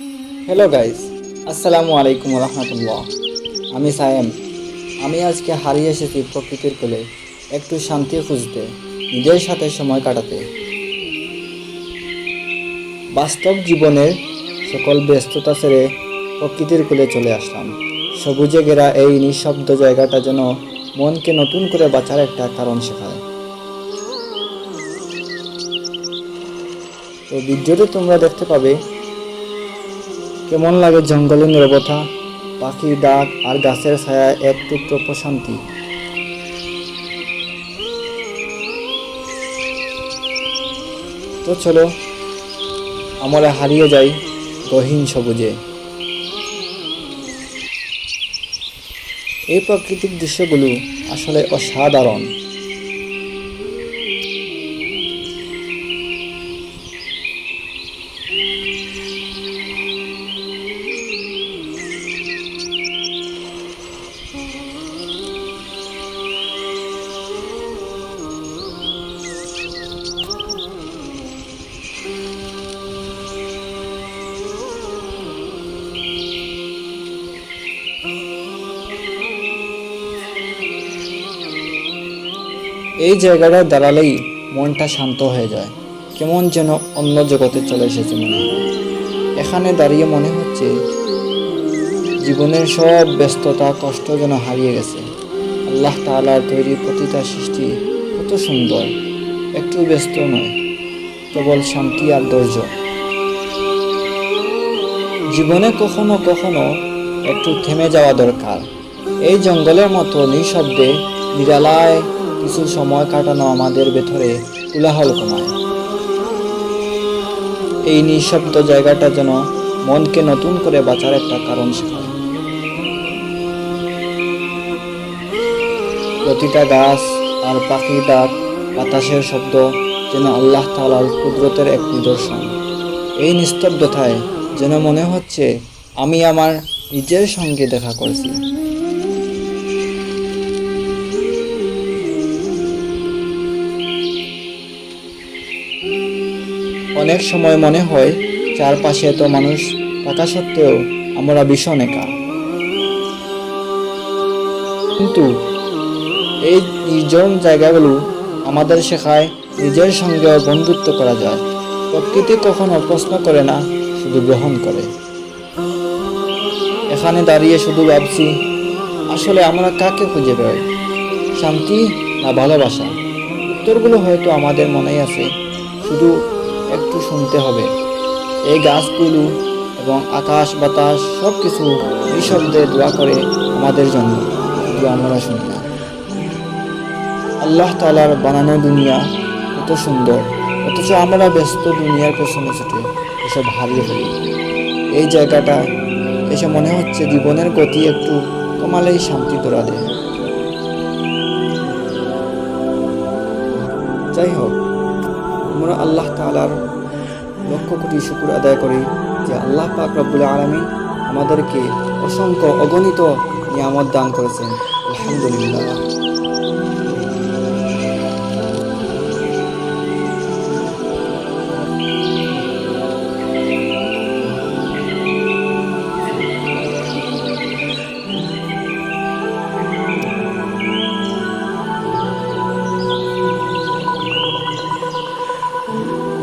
Hello guys আসসালামু আলাইকুম রহমতুল্লাহ আমি সায়েম। আমি আজকে হারিয়ে এসেছি প্রকৃতির কোলে একটু শান্তি খুঁজতে, নিজের সাথে সময় কাটাতে। বাস্তব জীবনের সকল ব্যস্ততা ছেড়ে প্রকৃতির কোলে চলে আসলাম। সবুজে ঘেরা এই নিঃশব্দ জায়গাটা যেন মনকে নতুন করে বাঁচার একটা কারণ শেখায়। তো ভিডিওতে তোমরা দেখতে পাবে কেমন লাগে জঙ্গলে নীরবতা? পাখির ডাক আর গাছের ছায়া এক টুকরো প্রশান্তি। তো চলো আমরা হারিয়ে যাই গহীন সবুজে। এই প্রাকৃতিক দৃশ্যগুলো আসলে অসাধারণ। এই জায়গাটায় দাঁড়ালেই মনটা শান্ত হয়ে যায়। কেমন যেন অন্য জগতে চলে এসেছে মনে এখানে দাঁড়িয়ে মনে হচ্ছে জীবনের সব ব্যস্ততা, কষ্ট যেন হারিয়ে গেছে। আল্লাহ তাআলার তৈরি প্রতিটা সৃষ্টি কত সুন্দর, একটু ব্যস্ত নয় কেবল শান্তি আর ধৈর্য। জীবনে কখনো কখনো একটু থেমে যাওয়া দরকার। এই জঙ্গলের মতো নিঃশব্দে, নিরালায় কিছু সময় কাটানো আমাদের ভেতরে কোলাহল কমায়। এই নিঃশব্দ জায়গাটা যেন মনকে নতুন করে বাঁচার একটা কারণ শেখায়। প্রতিটা গাছ আর পাখির ডাক, বাতাসের শব্দ যেন আল্লাহ তালার কুদরতের এক নিদর্শন। এই নিস্তব্ধতায় যেন মনে হচ্ছে, আমি আমার নিজের সঙ্গে দেখা করেছি। অনেক সময় মনে হয় চারপাশে এত মানুষ থাকা সত্ত্বেও আমরা ভীষণ একা। কিন্তু এই নির্জন জায়গাগুলো আমাদের শেখায় নিজের সঙ্গেও বন্ধুত্ব করা যায়। প্রকৃতি কখনো প্রশ্ন করে না, শুধু গ্রহণ করে। এখানে দাঁড়িয়ে শুধু ভাবছি, আসলে আমরা কাকে খুঁজে বেরোই শান্তি না ভালোবাসা? উত্তরগুলো হয়তো আমাদের মনেই আছে। শুধু একটু শুনতে হবে। এই গাছগুলো এবং আকাশ বাতাস সব কিছু নিঃশব্দে দোয়া করে আমাদের জন্য। আমরা শুনি না। আল্লাহ তালার বানানো দুনিয়া কত সুন্দর, অথচ আমরা ব্যস্ত দুনিয়ার পেছনে ছুটে এসব হারিয়ে ফেলি। এই জায়গাটা এসে মনে হচ্ছে জীবনের গতি একটু কমালেই শান্তি তোরা দেয় যাই হোক আমরা আল্লাহ তালার লক্ষ কোটি শুকুর আদায় করি যে আল্লাহ পাক রব্বুল আলমী আমাদেরকে অসংখ্য অগণিত নিয়ামত দান করেছেন। আলহামদুলিল্লাহ। Ooh.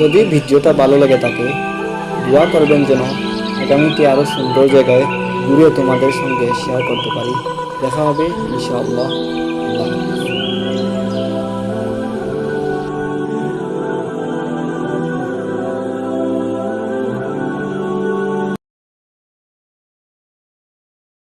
যদি ভিডিওটা ভালো লাগে থাকে, দোয়া করবেন যেন আগামীতে আরও সুন্দর জায়গায় ঘুরে তোমাদের সঙ্গে শেয়ার করতে পারি দেখা হবে, ইনশাআল্লাহ।